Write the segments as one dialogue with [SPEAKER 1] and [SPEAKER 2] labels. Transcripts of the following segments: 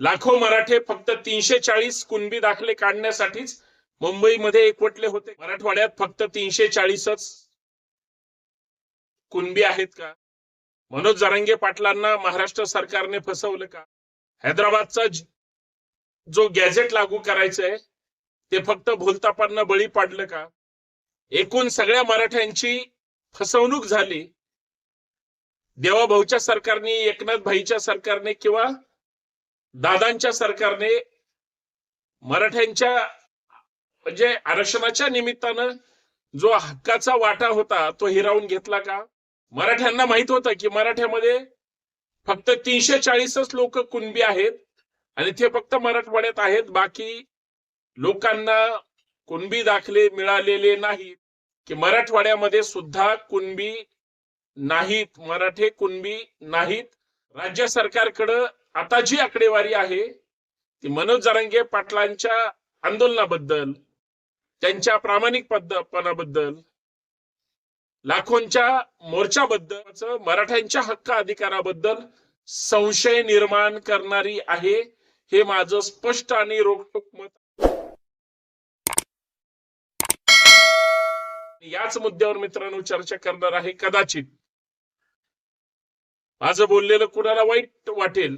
[SPEAKER 1] लाखो मराठे फक्त तीनशे चाळीस कुणबी दाखले काढण्यासाठीच मुंबईमध्ये एकवटले होते. मराठवाड्यात फक्त तीनशे चाळीसच कुणबी आहेत का? मनोज जरांगे पाटलांना महाराष्ट्र सरकारने फसवलं का? हैदराबादचा जो गॅझेट लागू करायचंय ते फक्त भूलतापांना बळी पाडलं का? एकूण सगळ्या मराठ्यांची फसवणूक झाली. देवाभाऊच्या सरकारने एकनाथ भाईच्या सरकारने किंवा दादांच्या सरकारने मराठ्यांच्या म्हणजे आरक्षणाच्या निमित्तानं जो हक्काचा वाटा होता तो हिरावून घेतला का? मराठ्यांना माहीत होतं की मराठ्यामध्ये फक्त तीनशे चाळीसच लोक कुणबी आहेत आणि ते फक्त मराठवाड्यात आहेत बाकी लोकांना कुणबी दाखले मिळालेले नाहीत की मराठवाड्यामध्ये सुद्धा कुणबी नाहीत मराठे कुणबी नाहीत. राज्य सरकारकडं आता जी आकडेवारी आहे ती मनोज जरांगे पाटलांच्या आंदोलनाबद्दल त्यांच्या प्रामाणिक पद्धपणाबद्दल लाखोंच्या मोर्चाबद्दल मराठ्यांच्या हक्क अधिकाराबद्दल संशय निर्माण करणारी आहे हे माझं स्पष्ट आणि रोखोक मत याच मुद्द्यावर मित्रांनो चर्चा करणार आहे कदाचित. माझं बोललेलं कुणाला वाईट वाटेल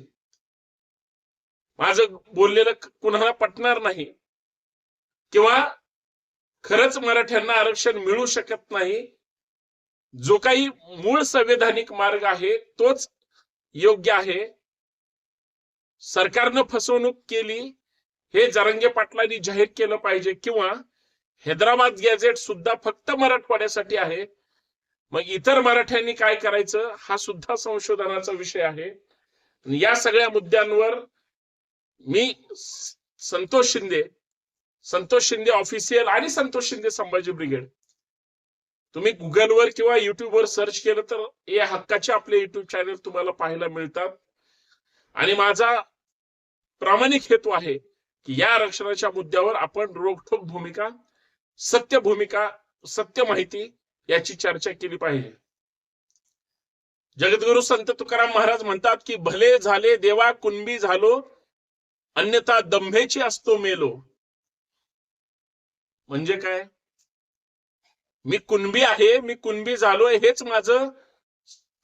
[SPEAKER 1] माझं बोललेलं कुणाला पटणार नाही. किंवा खरंच मराठ्यांना आरक्षण मिळू शकत नाही. जो काही मूळ संवैधानिक मार्ग आहे तोच योग्य आहे. सरकारनं फसवणूक केली हे जरंगे पाटलांनी जाहीर केलं पाहिजे किंवा हैदराबाद गॅझेट सुद्धा फक्त मराठवाड्यासाठी आहे. मग इतर मराठ्यांनी काय करायचं हा सुद्धा संशोधनाचा विषय आहे. या सगळ्या मुद्द्यांवर मी संतोष शिंदे संतोष शिंदे ऑफिशियल आणि संतोष शिंदे संभाजी ब्रिगेड तुम्ही गुगलवर किंवा युट्यूबवर सर्च केलं तर या हक्काचे आपले युट्यूब चॅनल तुम्हाला पाहायला मिळतात. आणि माझा प्रामाणिक हेतू आहे की या आरक्षणाच्या मुद्द्यावर आपण रोखोक भूमिका सत्य भूमिका सत्य माहिती याची चर्चा केली पाहिजे. जगद्गुरु संत तुकाराम महाराज म्हणतात की भले झाले देवा कुणबी झालो अन्यथा दंभेची असतो मेलो. म्हणजे काय? मी कुणबी आहे मी कुणबी झालोय हेच माझं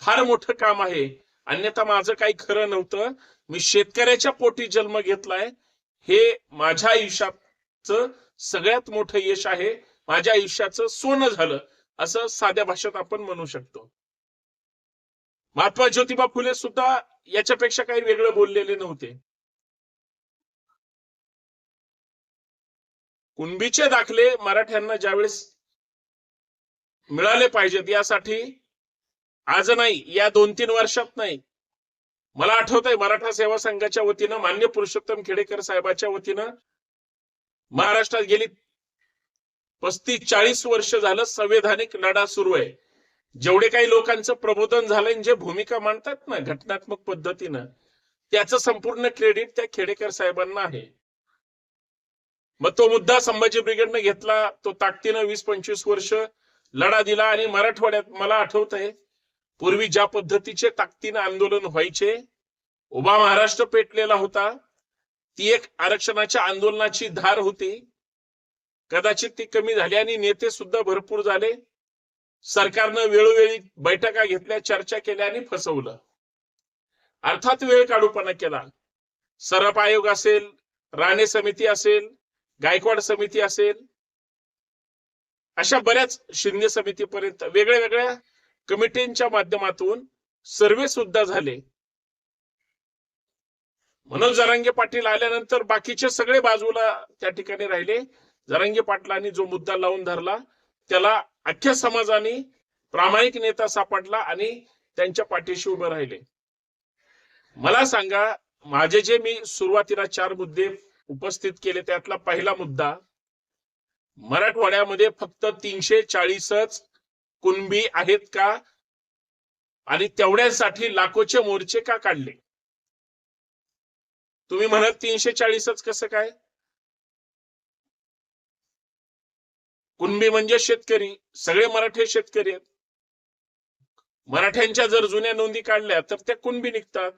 [SPEAKER 1] फार मोठं काम आहे. अन्यथा माझं काही खरं नव्हतं. मी शेतकऱ्याच्या पोटी जन्म घेतलाय. हे माझ्या आयुष्याचं सगळ्यात मोठं यश आहे. माझ्या आयुष्याचं सोनं झालं. असं साध्या भाषेत आपण म्हणू शकतो. महात्मा ज्योतिबा फुले सुद्धा याच्यापेक्षा काही वेगळं बोललेले नव्हते. कुणबीचे दाखले मराठ्यांना ज्यावेळेस मिळाले पाहिजेत यासाठी आज नाही या दोन तीन वर्षात नाही. मला आठवत आहे मराठा सेवा संघाच्या वतीनं मान्य पुरुषोत्तम खेडेकर साहेबाच्या वतीनं महाराष्ट्रात गेली पस्तीस चाळीस वर्ष झालं संवैधानिक लढा सुरू आहे. जेवढे काही लोकांचं प्रबोधन झालंय जे भूमिका मांडतात ना घटनात्मक पद्धतीनं त्याचं संपूर्ण क्रेडिट त्या खेडेकर साहेबांना आहे. मग तो मुद्दा संभाजी ब्रिगेडने घेतला तो ताकदीनं वीस पंचवीस वर्ष लढा दिला आणि मराठवाड्यात मला आठवत आहे पूर्वी ज्या पद्धतीचे ताकदीनं आंदोलन व्हायचे उभा महाराष्ट्र पेटलेला होता ती एक आरक्षणाच्या आंदोलनाची धार होती. कदाचित ती कमी झाली आणि नेते सुद्धा भरपूर झाले. सरकारनं वेळोवेळी बैठका घेतल्या चर्चा केल्या आणि फसवलं. अर्थात वेळ काढूपणा केला. सरप आयोग असेल राणे समिती असेल गायकवाड समिती असेल अशा बऱ्याच शिंदे समितीपर्यंत वेगळ्या वेगळ्या कमिटींच्या माध्यमातून सर्वे सुद्धा झाले. मनोज जरांगे पाटील आल्यानंतर बाकीचे सगळे बाजूला त्या ठिकाणी राहिले. जरांगे पाटलांनी जो मुद्दा लावून धरला त्याला अख्ख्या समाजाने प्रामाणिक नेता सापडला आणि त्यांच्या पाठीशी उभे राहिले. मला सांगा माझे जे मी सुरुवातीला चार मुद्दे उपस्थित केले त्यातला पहिला मुद्दा मराठवाड्यामध्ये फक्त तीनशे चाळीसच कुणबी आहेत का? आणि तेवढ्यासाठी लाखोचे मोर्चे का काढले? तुम्ही म्हणत तीनशे चाळीसच कसं काय? कुणबी म्हणजे शेतकरी सगळे मराठे शेतकरी आहेत. मराठ्यांच्या जर जुन्या नोंदी काढल्या तर त्या कुणबी निघतात?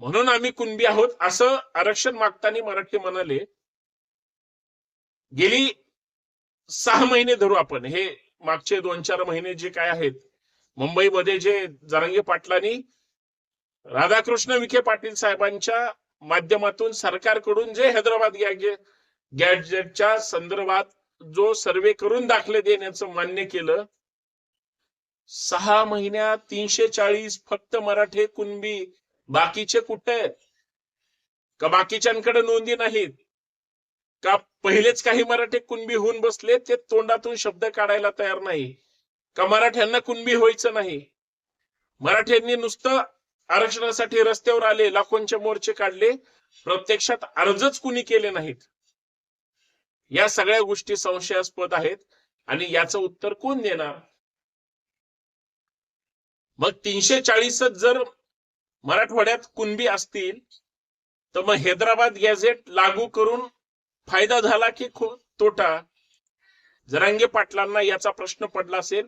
[SPEAKER 1] म्हणून आम्ही कुणबी आहोत असं आरक्षण मागताना मराठी म्हणाले. गेली सहा महिने धरू आपण. हे मागचे दोन चार महिने जे काय आहेत मुंबईमध्ये जे जरांगे पाटलांनी राधाकृष्ण विखे पाटील साहेबांच्या माध्यमातून सरकारकडून जे हैदराबाद गॅजेटच्या संदर्भात जो सर्वे करून दाखले देण्याचं मान्य केलं सहा महिन्यात तीनशे चाळीस फक्त मराठे कुणबी बाकीचे कुठे आहेत? का बाकीच्यांकडे नोंदी नाहीत? का पहिलेच काही मराठे कुणबी होऊन बसले ते तोंडातून शब्द काढायला तयार नाही? का मराठ्यांना कुणबी व्हायचं नाही? मराठ्यांनी नुसतं आरक्षणासाठी रस्त्यावर आले लाखोंचे मोर्चे काढले प्रत्यक्षात अर्जच कुणी केले नाहीत? या सगळ्या गोष्टी संशयास्पद आहेत आणि याचं उत्तर कोण देणार? मग तीनशे चाळीसच जर मराठवाड्यात कुणबी असतील तर मग हैदराबाद गॅझेट लागू करून फायदा झाला की तोटा? जरांगे पाटलांना याचा प्रश्न पडला असेल.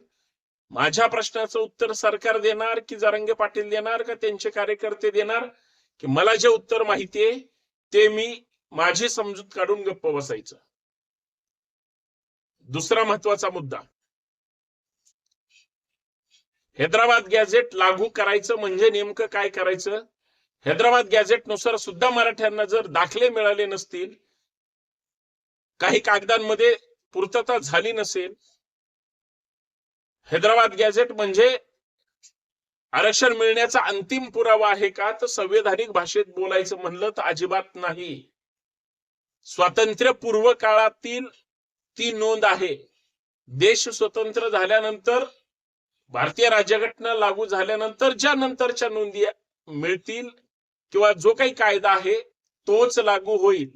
[SPEAKER 1] माझ्या प्रश्नाचं उत्तर सरकार देणार की जरांगे पाटील देणार का त्यांचे कार्यकर्ते देणार? की मला जे उत्तर माहितीये ते मी माझी समजूत काढून गप्प बसायचं. दुसरा महत्त्वाचा मुद्दा. हैदराबाद गॅझेट लागू करायचं म्हणजे नेमकं काय करायचं? हैदराबाद गॅझेटनुसार सुद्धा मराठ्यांना जर दाखले मिळाले नसतील काही कागदांमध्ये पूर्तता झाली नसेल हैदराबाद गॅझेट म्हणजे आरक्षण मिळण्याचा अंतिम पुरावा आहे का? तर संवैधानिक भाषेत बोलायचं म्हणलं तर अजिबात नाही. स्वातंत्र्यपूर्व काळातील ती नोंद आहे. देश स्वतंत्र झाल्यानंतर भारतीय राज्यघटना लागू झाल्यानंतर ज्या नंतरच्या नोंदी मिळतील किंवा जो काही कायदा आहे तोच लागू होईल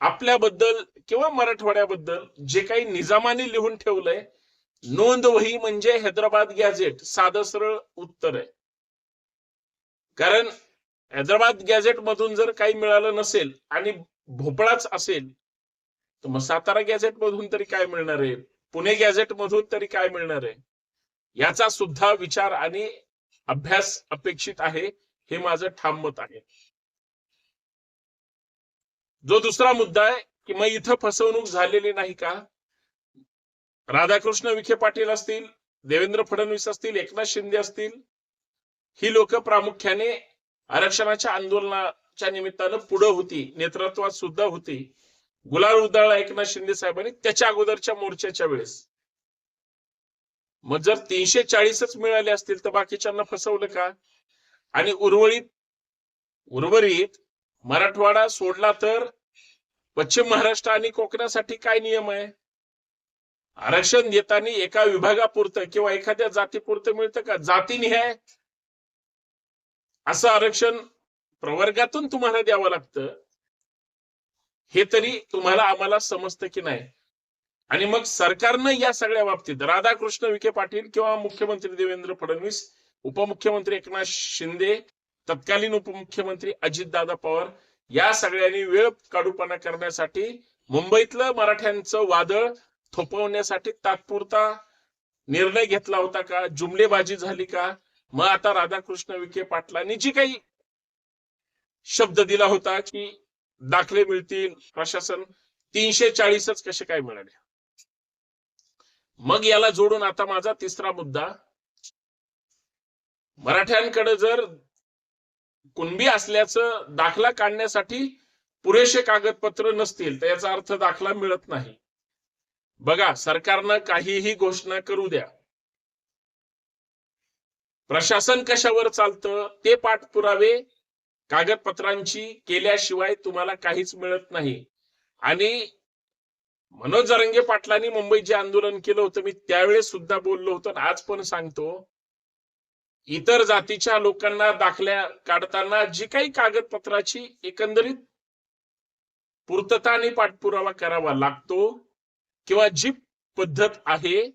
[SPEAKER 1] आपल्याबद्दल किंवा मराठवाड्याबद्दल जे काही निजामाने लिहून ठेवलंय नोंद वही म्हणजे हैदराबाद गॅझेट साधं सरळ उत्तर आहे. कारण हैदराबाद गॅझेट मधून जर काही मिळालं नसेल आणि भोपळाच असेल तर मग सातारा गॅझेट मधून तरी काय मिळणार आहे? पुणे गॅझेट मधून तरी काय मिळणार आहे? याचा सुद्धा विचार आणि अभ्यास अपेक्षित आहे हे माझं ठाम मत आहे. जो दुसरा मुद्दा आहे की मग इथं फसवणूक झालेली नाही का? राधाकृष्ण विखे पाटील असतील देवेंद्र फडणवीस असतील एकनाथ शिंदे असतील ही लोक प्रामुख्याने आरक्षणाच्या आंदोलनाच्या निमित्तानं पुढं होती नेतृत्वात सुद्धा होती. गुलाल उदाळा एकनाथ शिंदे साहेबांनी त्याच्या अगोदरच्या मोर्चाच्या वेळेस. मग जर तीनशे चाळीसच मिळाले असतील तर बाकीच्यांना फसवलं का? आणि उर्वरित उर्वरित मराठवाडा सोडला तर पश्चिम महाराष्ट्र आणि कोकणासाठी काय नियम आहे? आरक्षण देताना एका विभागापुरतं किंवा एखाद्या जातीपुरतं मिळतं का? जातीनिहाय असं आरक्षण प्रवर्गातून तुम्हाला द्यावं लागतं. हे तरी तुम्हाला आम्हाला समजतं की नाही? आणि मग सरकारनं या सगळ्या बाबतीत राधाकृष्ण विखे पाटील किंवा मुख्यमंत्री देवेंद्र फडणवीस उपमुख्यमंत्री एकनाथ शिंदे तत्कालीन उपमुख्यमंत्री अजितदादा पवार या सगळ्यांनी वेळ काढूपणा करण्यासाठी मुंबईतलं मराठ्यांचं वादळ थोपवण्यासाठी तात्पुरता निर्णय घेतला होता का? जुमलेबाजी झाली का? मग आता राधाकृष्ण विखे पाटलांनी जी काही शब्द दिला होता की दाखले मिळतील प्रशासन तीनशे चाळीसच कसे काय मिळाले? मग याला जोडून आता माझा तिसरा मुद्दा. मराठ्यांकडे जर कुणबी असल्याचं दाखला काढण्यासाठी पुरेसे कागदपत्र नसतील तर याचा अर्थ दाखला मिळत नाही. बघा सरकारनं काहीही घोषणा करू द्या. प्रशासन कशावर चालतं ते पाठपुरावे कागदपत्रांची केल्याशिवाय तुम्हाला काहीच मिळत नाही. आणि मनोज जरंगे पाटलांनी मुंबईत जे आंदोलन केलं होतं मी त्यावेळेस सुद्धा बोललो होतो आणि आज पण सांगतो. इतर जातीच्या लोकांना दाखल्या काढताना जी काही कागदपत्राची एकंदरीत पूर्तता आणि पाठपुरावा करावा लागतो किंवा जी पद्धत आहे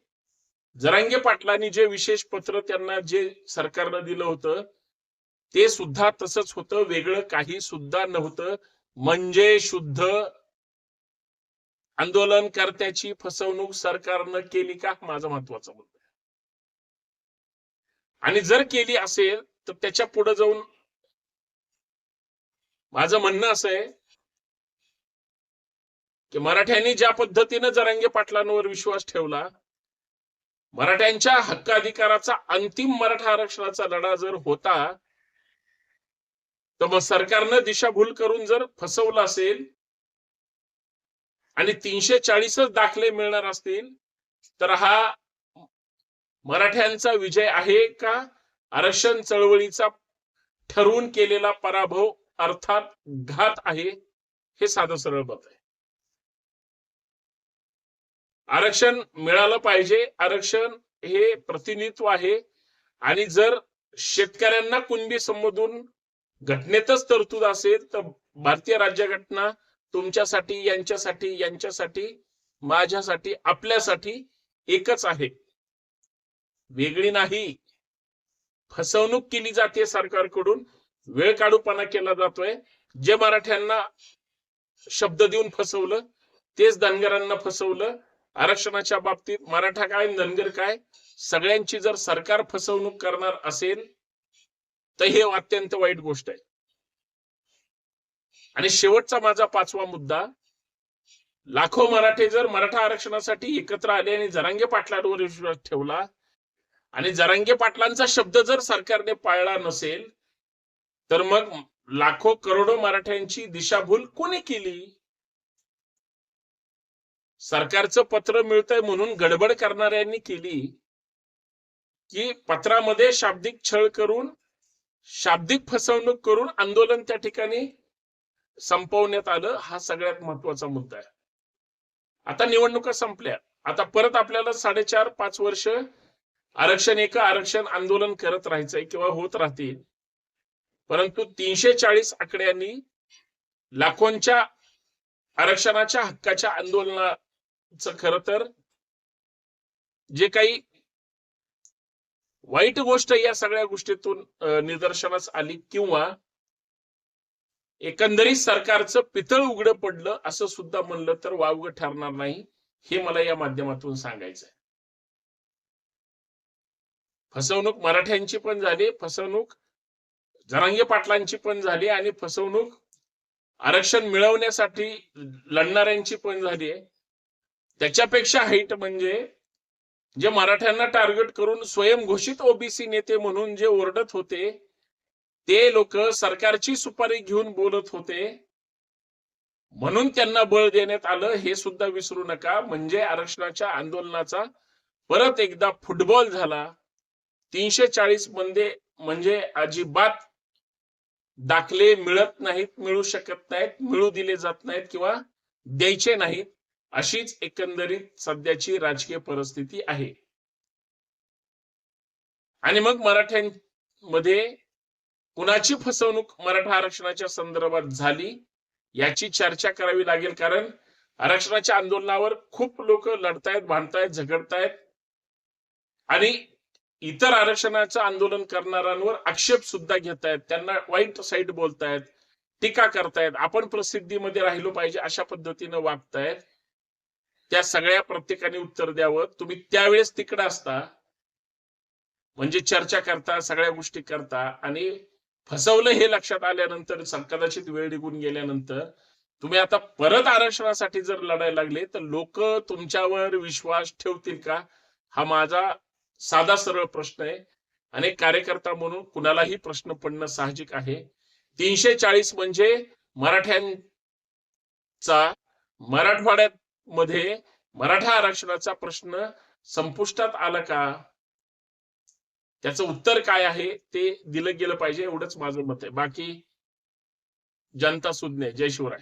[SPEAKER 1] जरांगे पाटलांनी जे विशेष पत्र त्यांना जे सरकारनं दिलं होतं ते सुद्धा तसंच होतं वेगळं काही सुद्धा नव्हतं. म्हणजे शुद्ध आंदोलनकर्त्याची फसवणूक सरकारनं केली का माझा महत्त्वाचा मुद्दा आहे. आणि जर केली असेल तर त्याच्या पुढे जाऊन माझं म्हणणं असं आहे की मराठ्यांनी ज्या पद्धतीनं जरांगे पाटलांवर विश्वास ठेवला मराठ्यांच्या हक्क अधिकाराचा अंतिम मराठा आरक्षणाचा लढा जर होता तर मग सरकारनं दिशाभूल करून जर फसवलं असेल आणि तीनशे चाळीसच दाखले मिळणार असतील तर हा मराठ्यांचा विजय आहे का? आरक्षण चळवळीचा ठरवून केलेला पराभव अर्थात घात आहे हे साधं सरळ मत आहे. आरक्षण मिळालं पाहिजे आरक्षण हे प्रतिनिधित्व आहे आणि जर शेतकऱ्यांना कुणबी संबोधून घटनेतच तरतूद असेल तर भारतीय राज्यघटना तुमच्यासाठी यांच्यासाठी यांच्यासाठी माझ्यासाठी आपल्यासाठी एकच आहे. वेगळी नाही. फसवणूक केली जाते सरकारकडून. वेळ काढूपणा केला जातोय. जे मराठ्यांना शब्द देऊन फसवलं तेच धनगरांना फसवलं. आरक्षणाच्या बाबतीत मराठा काय धनगर काय? सगळ्यांची जर सरकार फसवणूक करणार असेल तर हे अत्यंत वाईट गोष्ट आहे. आणि शेवटचा माझा पाचवा मुद्दा लाखो मराठे जर मराठा आरक्षणासाठी एकत्र आले आणि जरांगे पाटलांवर विश्वास ठेवला आणि जरांगे पाटलांचा शब्द जर सरकारने पाळला नसेल तर मग लाखो करोडो मराठ्यांची दिशाभूल कोणी केली? सरकारचं पत्र मिळतंय म्हणून गडबड करणाऱ्यांनी केली की पत्रामध्ये शाब्दिक छळ करून शाब्दिक फसवणूक करून आंदोलन त्या ठिकाणी संपवण्यात आलं हा सगळ्यात महत्त्वाचा मुद्दा आहे. आता निवडणुका संपल्या. आता परत आपल्याला साडेचार पाच वर्ष आरक्षण एक आरक्षण आंदोलन करत राहायचंय किंवा होत राहतील. परंतु तीनशे चाळीस आकड्यांनी लाखोंच्या आरक्षणाच्या हक्काच्या आंदोलनाचं खर तर जे काही वाईट गोष्ट या सगळ्या गोष्टीतून निदर्शनास आली किंवा एकंदरीत सरकारचं पितळ उघडं पडलं असं सुद्धा म्हणलं तर वावगं ठरणार नाही हे मला या माध्यमातून सांगायचं आहे फसवणूक मराठ्यांची पण झाली फसवणूक जरांगे पाटलांची पण झाली आणि फसवणूक आरक्षण मिळवण्यासाठी लढणाऱ्यांची पण झाली आहे. त्याच्यापेक्षा हाईट म्हणजे जे मराठ्यांना टार्गेट करून स्वयंघोषित ओबीसी नेते म्हणून जे ओरडत होते ते लोक सरकारची सुपारी घेऊन बोलत होते. म्हणून त्यांना बळ देण्यात आलं. हे सुद्धा विसरू नका. म्हणजे आरक्षणाच्या आंदोलनाचा परत एकदा फुटबॉल झाला. तीनशे चाळीसमध्ये म्हणजे अजिबात दाखले मिळत नाहीत मिळू शकत नाहीत मिळू दिले जात नाहीत किंवा द्यायचे नाहीत अशीच एकंदरीत सध्याची राजकीय परिस्थिती आहे. आणि मग मराठ्यांमध्ये कुणाची फसवणूक मराठा आरक्षणाच्या संदर्भात झाली याची चर्चा करावी लागेल कारण आरक्षणाच्या आंदोलनावर खूप लोक लढतायत भांडतायत झगडतायत. आणि इतर आरक्षणाचं आंदोलन करणाऱ्यांवर आक्षेप सुद्धा घेतायत त्यांना वाईट साईड बोलतायत टीका करतायत. आपण प्रसिद्धीमध्ये राहिलो पाहिजे अशा पद्धतीनं वागतायत. त्या सगळ्या प्रत्येकाने उत्तर द्यावं. तुम्ही त्यावेळेस तिकडे असता म्हणजे चर्चा करता सगळ्या गोष्टी करता आणि फसवलं हे लक्षात आल्यानंतर कदाचित वेळ निघून गेल्यानंतर तुम्ही आता परत आरक्षणासाठी जर लढायला लागले तर लोक तुमच्यावर विश्वास ठेवतील का? हा माझा साधा सरळ प्रश्न आहे. आणि कार्यकर्ता म्हणून कुणालाही प्रश्न पडणं साहजिक आहे. तीनशे चाळीस म्हणजे मराठ्यांचा मराठवाड्यात मध्ये मराठा आरक्षणाचा प्रश्न संपुष्टात आला का? त्याचं उत्तर काय आहे ते दिलं गेलं पाहिजे एवढंच माझं मत आहे. बाकी जनता सुज्ञ जय शिवराय.